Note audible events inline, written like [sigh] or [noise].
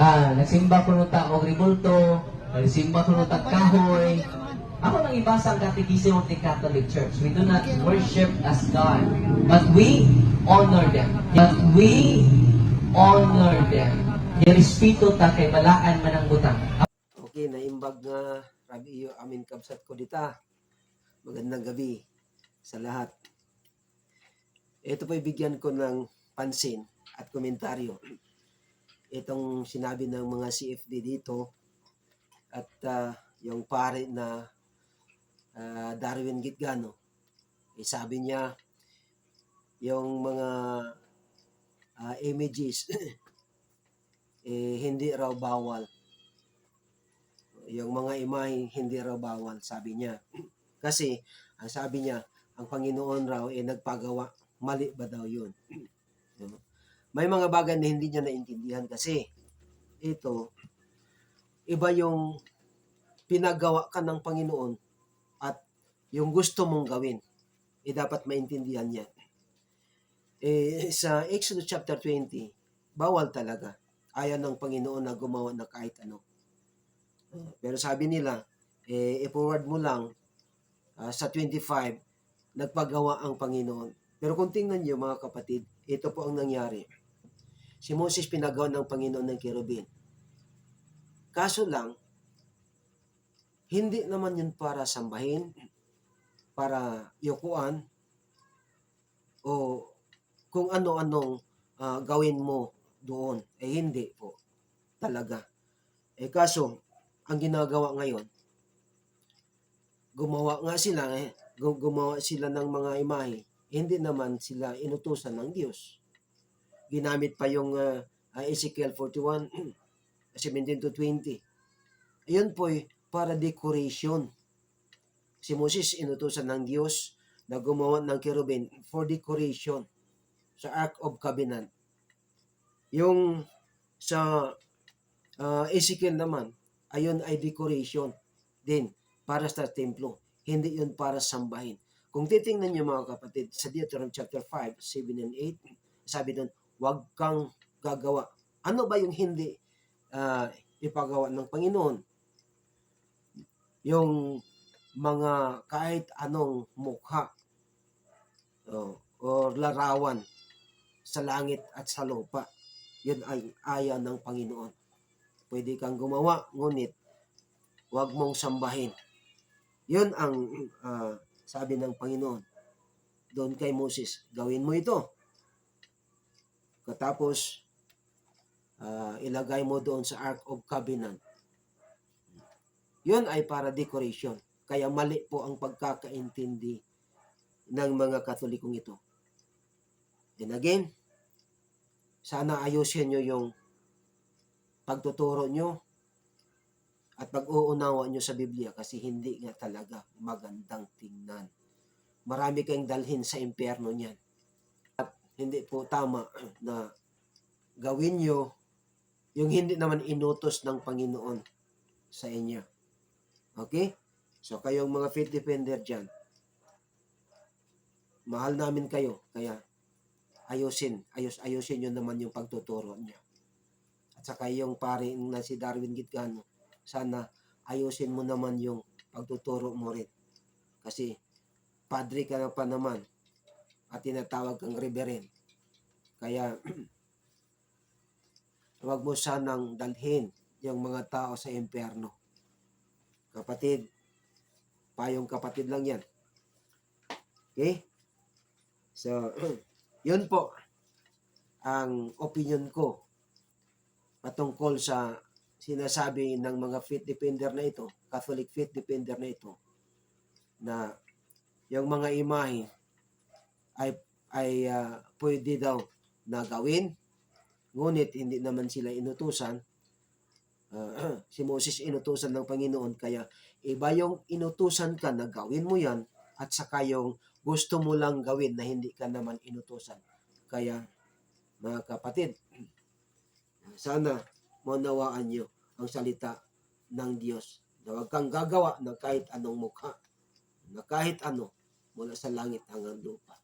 ah, nagsimba ko nung ta og ribulto, nagsimba ko nung ta kahoy. Ako nang ibasa ang Catechism of the Catholic Church. We do not worship as God, but we honor them. But we honor them. Yung respeto ta kay balaan man ang butang. Okay, naimbag nga rabi iyo amin kabsat ko dita. Magandang gabi sa lahat. Ito po ibigyan ko ng pansin at komentaryo. Itong sinabi ng mga CFD dito at ah, yung pare na ah, Darwin Gitgano. Eh, sabi niya yung mga ah, images [laughs] eh, hindi raw bawal yung mga imahe hindi raw bawal, sabi niya. [clears throat] Kasi, ang sabi niya, ang Panginoon raw ay nagpagawa. Mali ba daw yun? [clears throat] May mga bagay na hindi niya naintindihan kasi ito, iba yung pinagawa ka ng Panginoon at yung gusto mong gawin, eh dapat maintindihan niya. Eh, sa Exodus chapter 20, bawal talaga. Ayaw ng Panginoon na gumawa na kahit ano. Uh, Pero sabi nila, eh, i-forward mo lang ah, sa 25, nagpagawa ang Panginoon. Pero kung tingnan niyo mga kapatid, ito po ang nangyari. Si Moses pinagawa ng Panginoon ng kerubin. Kaso lang, hindi naman yun para sambahin, para yukuan, o kung ano-anong ah, gawin mo doon. Eh hindi po. Talaga. Eh kaso, ang ginagawa ngayon, gumawa nga sila, eh, gu- gumawa sila ng mga imahe, hindi naman sila inutusan ng Diyos. Ginamit pa yung uh, Ezekiel 41, 17 [clears throat] to 20. Ayun po para decoration. Si Moses inutusan ng Diyos na gumawa ng kerubin for decoration sa Ark of Covenant. Yung sa uh, Ezekiel naman, ayun ay decoration din para sa templo. Hindi yun para sambahin. Kung titingnan niyo mga kapatid, sa Deuteronomy chapter 5, 7 and 8, sabi doon, huwag kang gagawa. Ano ba yung hindi ah, ipagawa ng Panginoon? Yung mga kahit anong mukha oh, or larawan sa langit at sa lupa. Yun ay aya ng Panginoon. Pwede kang gumawa, ngunit huwag mong sambahin. Yun ang ah, sabi ng Panginoon. Doon kay Moses, gawin mo ito. Katapos, ah, ilagay mo doon sa Ark of Covenant. Yun ay para decoration. Kaya mali po ang pagkakaintindi ng mga katolikong ito. And again, sana ayusin nyo yung pagtuturo nyo at pag-uunawa nyo sa Biblia kasi hindi nga talaga magandang tingnan. Marami kayong dalhin sa impyerno niyan. Hindi po tama na gawin nyo yung hindi naman inutos ng Panginoon sa inyo. Okay? So kayong mga faith defender dyan, mahal namin kayo. Kaya ayusin, ayos, ayusin nyo naman yung pagtuturo niya. At saka yung pare na si Darwin Gitgano, sana ayusin mo naman yung pagtuturo mo rin. Kasi padre ka na pa naman at tinatawag kang reverend. Kaya [clears throat] huwag mo sanang dalhin yung mga tao sa impyerno. Kapatid, payong kapatid lang yan. Okay? So, [clears throat] yun po ang opinion ko patungkol sa sinasabi ng mga faith defender na ito, Catholic faith defender na ito, na yung mga imahe ay ay ah, pwede daw na gawin, ngunit hindi naman sila inutusan. Ah, [clears throat] si Moses inutusan ng Panginoon, kaya iba yung inutusan ka na gawin mo yan, at saka yung gusto mo lang gawin na hindi ka naman inutusan. Kaya, mga kapatid, [clears throat] sana maunawaan nyo ang salita ng Diyos. Na huwag kang gagawa ng kahit anong mukha, na kahit ano, mula sa langit hanggang lupa.